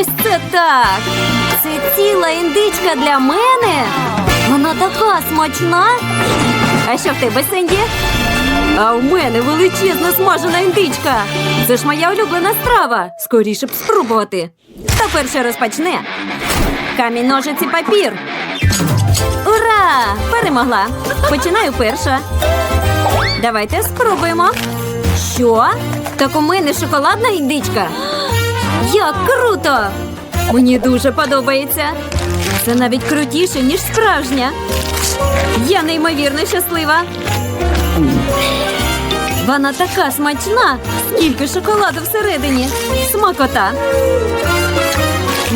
Ось це так. Це ціла індичка для мене. Вона така смачна. А що в тебе, Сенді? А в мене величезна смажена індичка. Це ж моя улюблена страва. Скоріше б спробувати. Хто перше розпочне? Камінь, ножиці, папір. Ура! Перемогла. Починаю перша. Давайте спробуємо. Що? Так у мене шоколадна індичка. Як круто! Мені дуже подобається. Це навіть крутіше, ніж справжня. Я неймовірно щаслива. Вона така смачна, скільки шоколаду всередині. Смакота.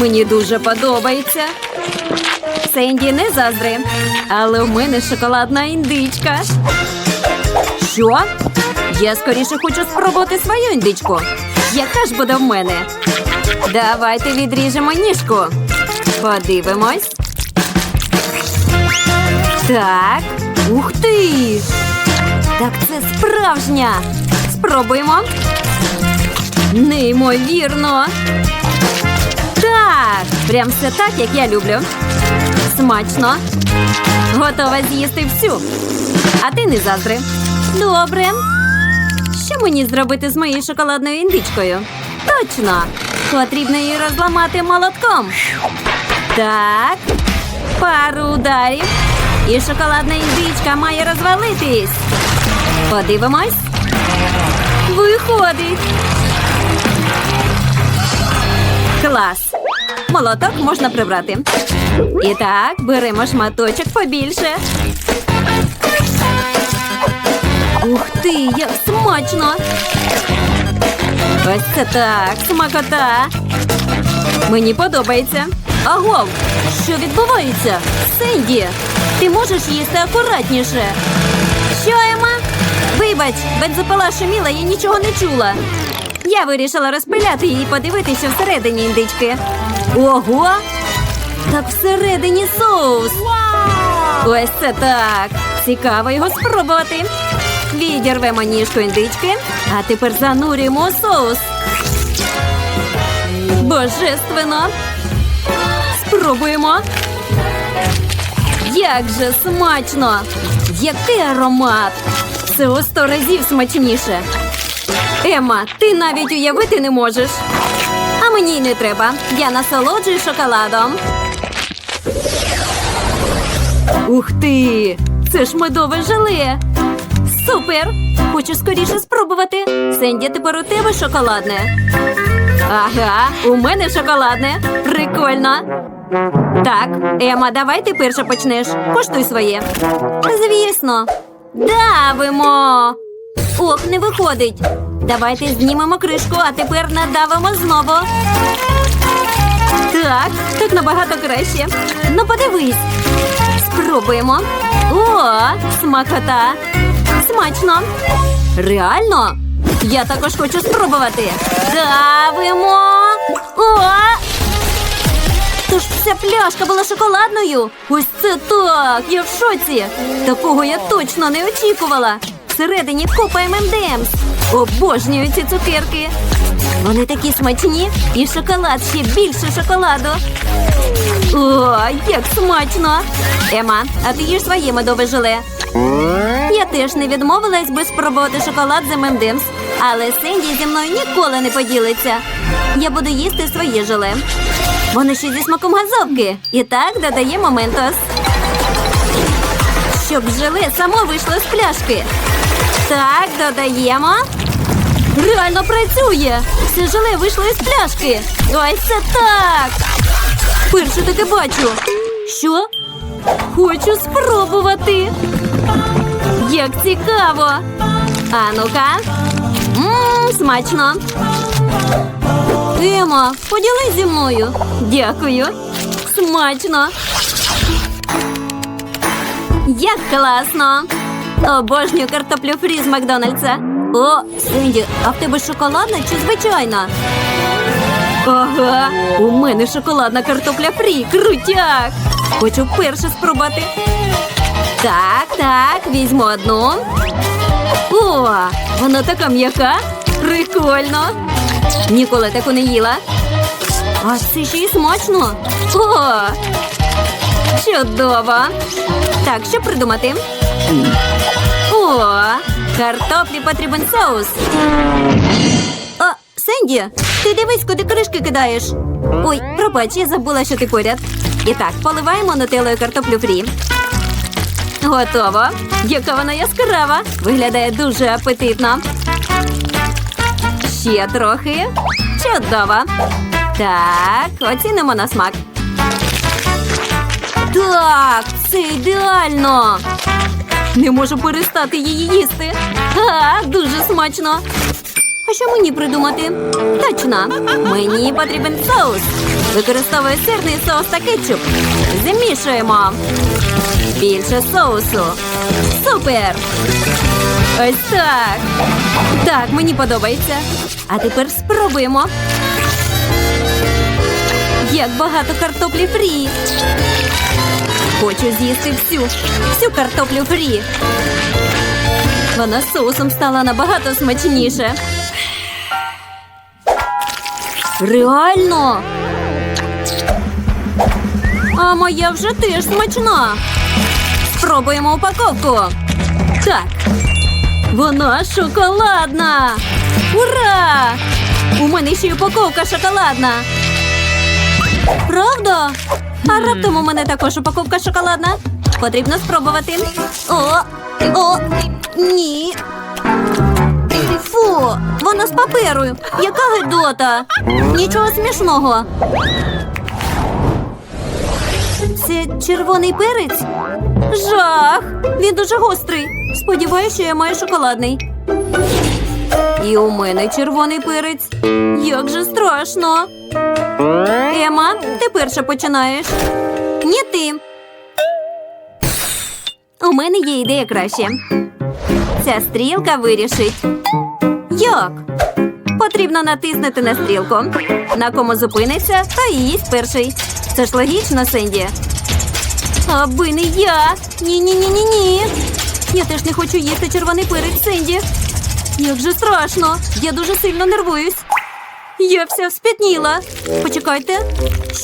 Мені дуже подобається. Сенді не заздри, але у мене шоколадна індичка. Що? Я скоріше хочу спробувати свою індичку. Яка ж буде в мене? Давайте відріжемо ніжку. Подивимось. Так. Ух ти! Так це справжня. Спробуємо. Неймовірно. Так, прям все так, як я люблю. Смачно. Готова з'їсти всю. А ти не заздри. Добре. Що мені зробити з моєю шоколадною індичкою? Точно. Потрібно її розламати молотком. Так. Пару ударів. І шоколадна індичка має розвалитись. Подивимось. Виходить. Клас. Молоток можна прибрати. І так, беремо шматочок побільше. Ух ти, як смачно! Ось це так, смакота. Мені подобається. Агов, що відбувається? Сенді, ти можеш їсти акуратніше. Що, Ема? Вибач, бензопила шуміла, я нічого не чула. Я вирішила розпиляти її і подивитися, всередині індички. Ого! Так всередині соус. Ось це так. Цікаво його спробувати. Відірвемо ніжку індички, а тепер занурюємо соус. Божественно. Спробуємо. Як же смачно! Який аромат! Це у сто разів смачніше. Ема, ти навіть уявити не можеш. А мені й не треба. Я насолоджуюсь шоколадом. Ух ти! Це ж медове желе. Супер! Хочу скоріше спробувати. Сенді, тепер у тебе шоколадне. Ага, у мене шоколадне. Прикольно. Так, Ема, давай ти перша почнеш. Коштуй своє. Звісно. Давимо. Ох, не виходить. Давайте знімемо кришку, а тепер надавимо знову. Так, так набагато краще. Ну, подивись. Спробуємо. О, смакота. Смачно. Реально? Я також хочу спробувати. Давимо. О! Тож вся пляшка була шоколадною. Ось це так. Я в шоці. Такого я точно не очікувала. Всередині купа ММДМС. Обожнюю ці цукерки. Вони такі смачні, і шоколад ще більше шоколаду. О, як смачно! Ема, а ти їж своє медове желе. Я теж не відмовилась би спробувати шоколад з ММДМС, але Сенді зі мною ніколи не поділиться. Я буду їсти своє желе. Воно ще зі смаком газовки. І так додаємо ментос. Щоб желе само вийшло з пляшки. Так, додаємо. Реально працює! Все желе вийшло із пляшки. Ось це так. Перше таке бачу. Що? Хочу спробувати. Як цікаво. А ну-ка. Ммм, смачно. Ема, поділись зі мною. Дякую. Смачно. Як класно. Обожнюю картоплю фрі з Макдональдса. О, Синді, а в тебе шоколадна чи звичайна? Ага, у мене шоколадна картопля фрі. Крутяк. Хочу перше спробувати. Так, так, візьму одну. О, вона така м'яка. Прикольно. Ніколи таку не їла. А це ще й смачно. О! Чудово! Так, що придумати? О, картоплі потрібен соус. О, Сенді, ти дивись, куди кришки кидаєш. Ой, пробач, я забула, що ти поряд. І так, поливаємо нутеллою картоплю фрі. Готово. Яка вона яскрава. Виглядає дуже апетитно. Ще трохи. Чудово. Так, оцінимо на смак. Так, це ідеально. Не можу перестати її їсти. А, дуже смачно. А що мені придумати? Точно, мені потрібен соус. Використовую сирний соус та кетчуп. Замішуємо. Більше соусу. Супер! Ось так. Так, мені подобається. А тепер спробуємо. Як багато картоплі фрі. Хочу з'їсти всю, всю картоплю фрі. Вона з соусом стала набагато смачніше. Реально? А моя вже теж смачна. Спробуємо упаковку. Так. Вона шоколадна. Ура! У мене ще й упаковка шоколадна. Правда? А раптом у мене також упаковка шоколадна. Потрібно спробувати. О, о, ні. Фу, вона з паперу. Яка гидота. Нічого смішного. Червоний перець? Жах! Він дуже гострий. Сподіваюся, що я маю шоколадний. І у мене червоний перець. Як же страшно. Ема, ти перша починаєш. Ні ти. У мене є ідея краще. Ця стрілка вирішить. Як? Потрібно натиснути на стрілку. На кому зупиниться, та їсть перший. Це ж логічно, Сенді. Аби не я. Ні-ні-ні-ні-ні. Я теж не хочу їсти червоний перець, Сенді. Як же страшно. Я дуже сильно нервуюсь. Я вся вспітніла. Почекайте.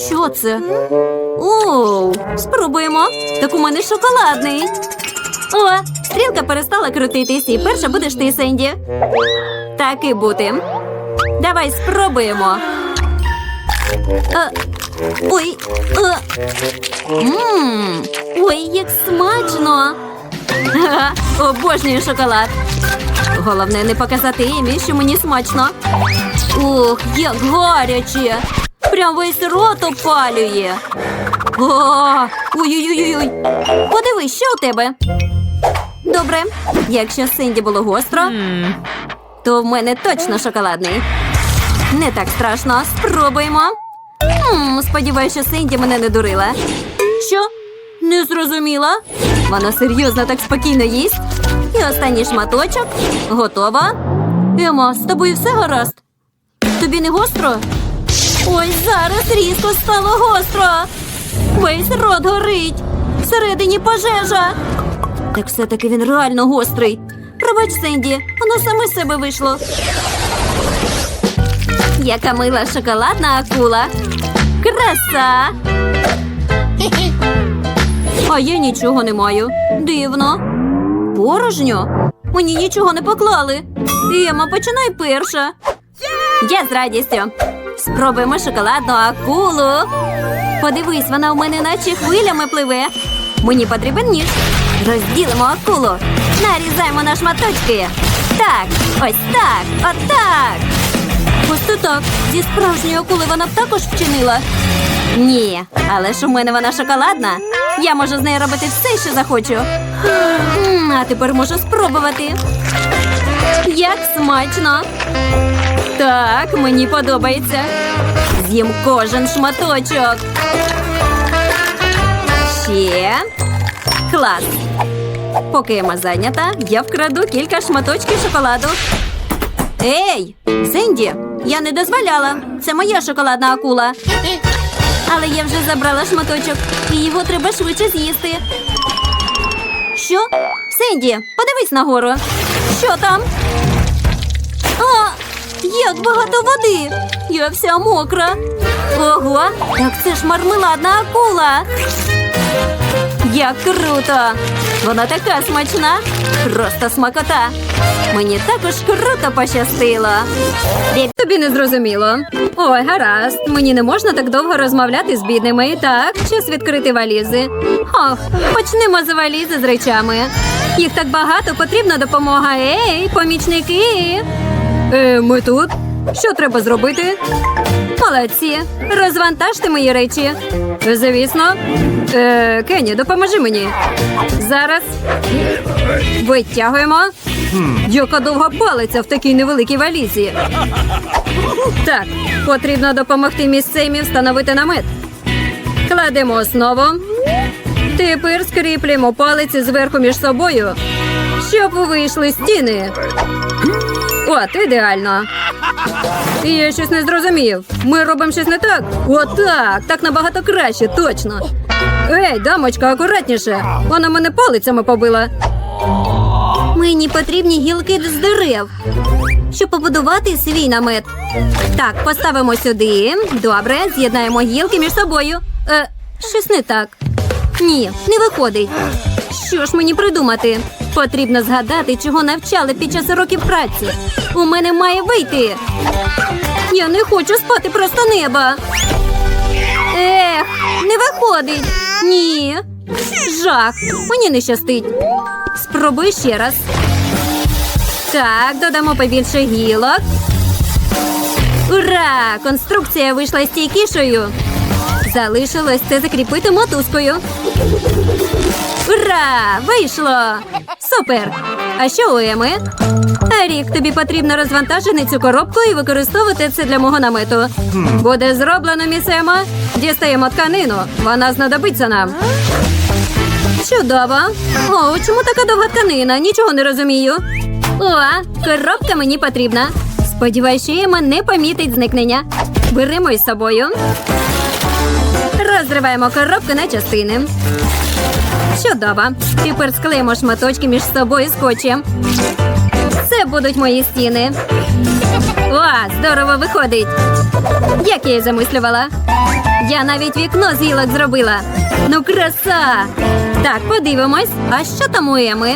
Що це? Оу, спробуємо. Так у мене шоколадний. О, стрілка перестала крутитись, і перша будеш ти, Сенді. Так і бути. Давай спробуємо. Ой. А, Мм, ой, як смачно. Ха, Обожнюю шоколад. Головне не показати Емі, що мені смачно. Ох, як гаряче! Прям весь рот опалює. Ой-ой-ой. Подивись, що у тебе. Добре, якщо Синді було гостро, то в мене точно шоколадний. Не так страшно. Спробуємо. Сподіваюся, що Синді мене не дурила. Що? Не зрозуміла? Вона серйозно так спокійно їсть. І останній шматочок. Готова. Ема, з тобою все гаразд? Тобі не гостро? Ой, зараз різко стало гостро. Весь рот горить. Всередині пожежа. Так все-таки він реально гострий. Пробач, Сенді, воно саме з себе вийшло. Яка мила шоколадна акула. Краса! А я нічого не маю. Дивно. Порожньо? Мені нічого не поклали. Ема, починай перша. Я з радістю. Спробуємо шоколадну акулу. Подивись, вона у мене наче хвилями пливе. Мені потрібен ніж. Розділимо акулу. Нарізаємо на шматочки. Так, ось так, отак. Ось так. Зі справжньої акули вона б також вчинила. Ні, але ж у мене вона шоколадна. Я можу з нею робити все, що захочу. А тепер можу спробувати. Як смачно. Так, мені подобається. З'їм кожен шматочок. Ще. Клас. Поки Ема зайнята, я вкраду кілька шматочків шоколаду. Ей, Сенді, я не дозволяла. Це моя шоколадна акула. Але я вже забрала шматочок, і його треба швидше з'їсти. Що? Сенді, подивись нагору. Що там? А, як багато води! Я вся мокра. Ого, так це ж мармеладна акула. Як круто! Вона така смачна, просто смакота. Мені також круто пощастило. Тобі не зрозуміло. Ой, гаразд. Мені не можна так довго розмовляти з бідними. Так, час відкрити валізи. Ох, почнемо з валізи з речами. Їх так багато, потрібна допомога. Ей, помічники. Е, ми тут. Що треба зробити? Молодці. Розвантажте мої речі. Звісно. Е, Кенні, допоможи мені. Зараз. Витягуємо. Яка довга палиця в такій невеликій валізі. Так, потрібно допомогти місцемі встановити намет. Кладемо основу. Тепер скріплюємо палиці зверху між собою, щоб вийшли стіни. От, ідеально. Я щось не зрозумів. Ми робимо щось не так. Отак. Так набагато краще, точно. Ей, дамочка, акуратніше. Вона мене палицями побила. Мені потрібні гілки з дерев, щоб побудувати свій намет. Так, поставимо сюди. Добре, з'єднаємо гілки між собою. Е, щось не так. Ні, не виходить. Що ж мені придумати? Потрібно згадати, чого навчали під час уроків праці. У мене має вийти. Я не хочу спати просто неба. Ех, не виходить. Ні. Жах. Мені не щастить. Спробуй ще раз. Так, додамо побільше гілок. Ура! Конструкція вийшла стійкішою. Залишилось це закріпити мотузкою. Ура! Вийшло! Супер! А що у Еми? Рік тобі потрібно розвантажити цю коробку і використовувати це для мого намету. Буде зроблено, міс Ема. Дістаємо тканину. Вона знадобиться нам. Чудово. О, чому така довга тканина? Нічого не розумію. О, коробка мені потрібна. Сподіваюсь, що Ема не помітить зникнення. Беремо із собою. Розриваємо коробку на частини. Чудово. Тепер склеїмо шматочки між собою скотчем. Це будуть мої стіни. О, здорово виходить. Як я і замислювала. Я навіть вікно з гілок зробила. Ну, краса! Так, подивимось. А що там у Еми?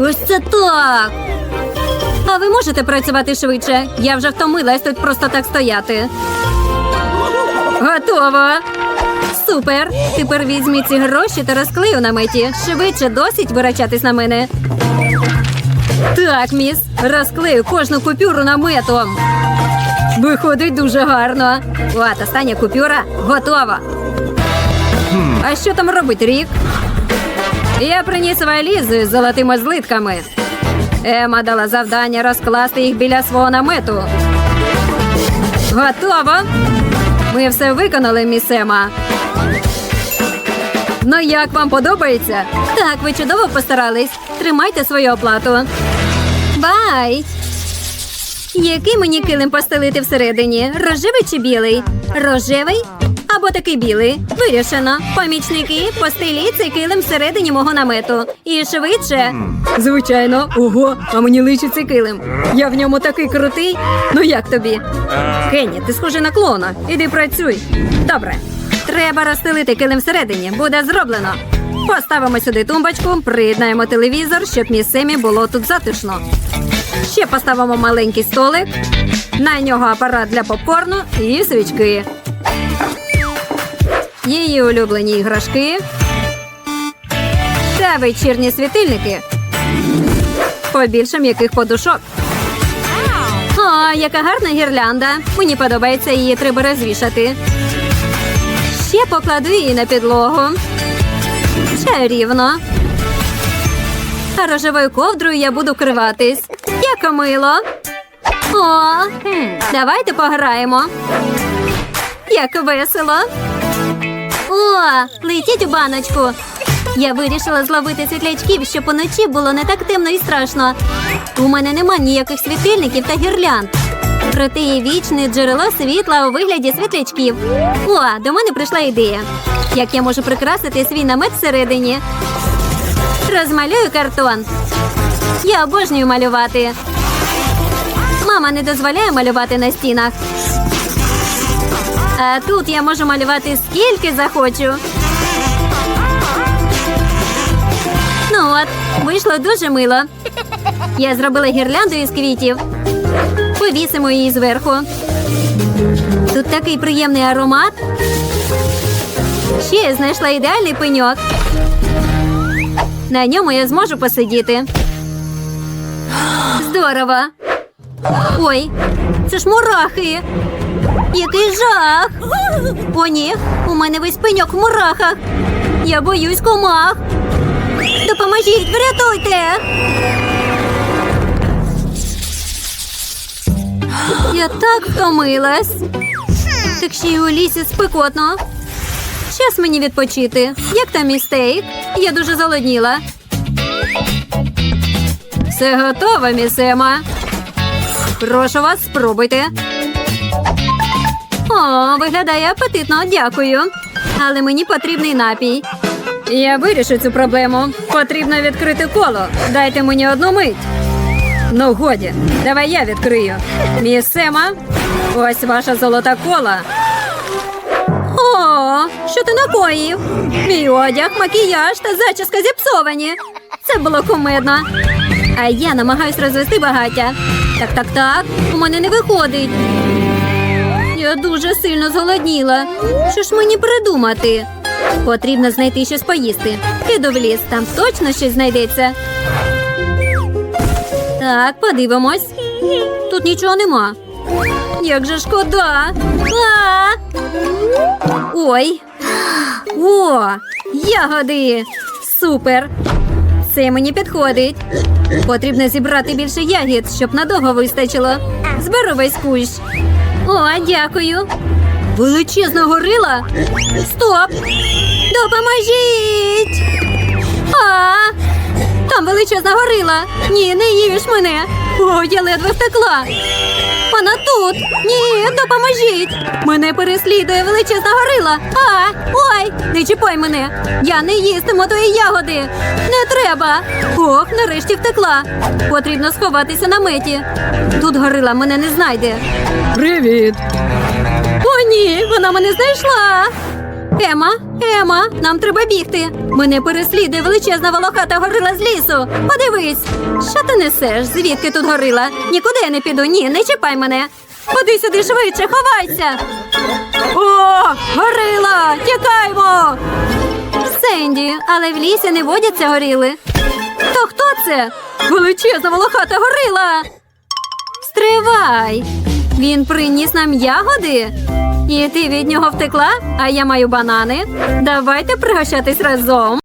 Ось це так. А ви можете працювати швидше? Я вже втомилась тут просто так стояти. Готово. Супер. Тепер візьміть ці гроші та розклею на меті. Швидше досить вирачатись на мене. Так, міс, розклею кожну купюру наметом. Виходить дуже гарно. От, остання купюра готова. А що там робить рік? Я приніс валізи з золотими злитками. Ема дала завдання розкласти їх біля свого намету. Готово. Ми все виконали, міс Ема. Ну як вам подобається? Так, ви чудово постарались. Тримайте свою оплату. Бай! Який мені килим постелити всередині? Рожевий чи білий? Рожевий або такий білий. Вирішено. Помічники, постеліть цей килим всередині мого намету. І швидше. Звичайно, ого, а мені личить цей килим. Я в ньому такий крутий. Ну як тобі? Кенні, ти схожий на клона. Іди працюй. Добре. Треба розстелити килим всередині. Буде зроблено. Поставимо сюди тумбочку, приєднаємо телевізор, щоб місцемі було тут затишно. Ще поставимо маленький столик, на нього апарат для попкорну і свічки. Її улюблені іграшки та вечірні світильники. Побільше м'яких подушок. О, яка гарна гірлянда. Мені подобається її треба розвішати. Ще покладу її на підлогу. Чарівно. А рожевою ковдрою я буду вкриватись. Як мило. О, давайте пограємо. Як весело. О, летіть у баночку. Я вирішила зловити світлячків, щоб уночі було не так темно і страшно. У мене нема ніяких світильників та гірлянд. Проте є вічне джерело світла у вигляді світлячків. О, до мене прийшла ідея. Як я можу прикрасити свій намет всередині? Розмалюю картон. Я обожнюю малювати. Мама не дозволяє малювати на стінах. А тут я можу малювати скільки захочу. Ну от, вийшло дуже мило. Я зробила гірлянду із квітів. Повісимо її зверху. Тут такий приємний аромат. Ще я знайшла ідеальний пеньок. На ньому я зможу посидіти. Здорово. Ой, це ж мурахи. Який жах. О, ні, у мене весь пеньок в мурахах. Я боюсь комах. Допоможіть, врятуйте. Я так втомилась. Так ще й у лісі спекотно. Час мені відпочити. Як там мій стейк? Я дуже зголодніла. Все готово, місема. Прошу вас, спробуйте. О, виглядає апетитно, дякую. Але мені потрібний напій. Я вирішу цю проблему. Потрібно відкрити коло. Дайте мені одну мить. Ну, годі, давай я відкрию. Міс Сема, ось ваша золота кола. О, що ти накоїв? Мій одяг, макіяж та зачіска зіпсовані. Це було кумедно. А я намагаюсь розвести багаття. Так, так, так, у мене не виходить. Я дуже сильно зголодніла. Що ж мені придумати? Потрібно знайти щось поїсти. Піду в ліс, там точно щось знайдеться. Так, подивимось. Тут нічого нема. Як же шкода. А! Ой. О, ягоди. Супер. Це мені підходить. Потрібно зібрати більше ягід, щоб надовго вистачило. Зберу весь кущ. О, дякую. Величезна горила. Стоп! Допоможіть! А, там величезна горила. Ні, не їж мене. О, я ледве втекла. Вона тут. Ні, допоможіть. Мене переслідує величезна горила. А, ой, не чіпай мене. Я не їстиму твої ягоди. Не треба. Ох, нарешті втекла. Потрібно сховатися на меті. Тут горила мене не знайде. Привіт. О, ні, вона мене знайшла. Ема, Ема, нам треба бігти. Мене переслідує величезна волохата горила з лісу. Подивись, що ти несеш? Звідки тут горила? Нікуди я не піду. Ні, не чіпай мене. Ходи сюди швидше, ховайся. О, горила! Тікаймо! Сенді, але в лісі не водяться горіли. То хто це? Величезна волохата горила. Стривай! Він приніс нам ягоди? І ти від нього втекла, а я маю банани. Давайте пригощатись разом.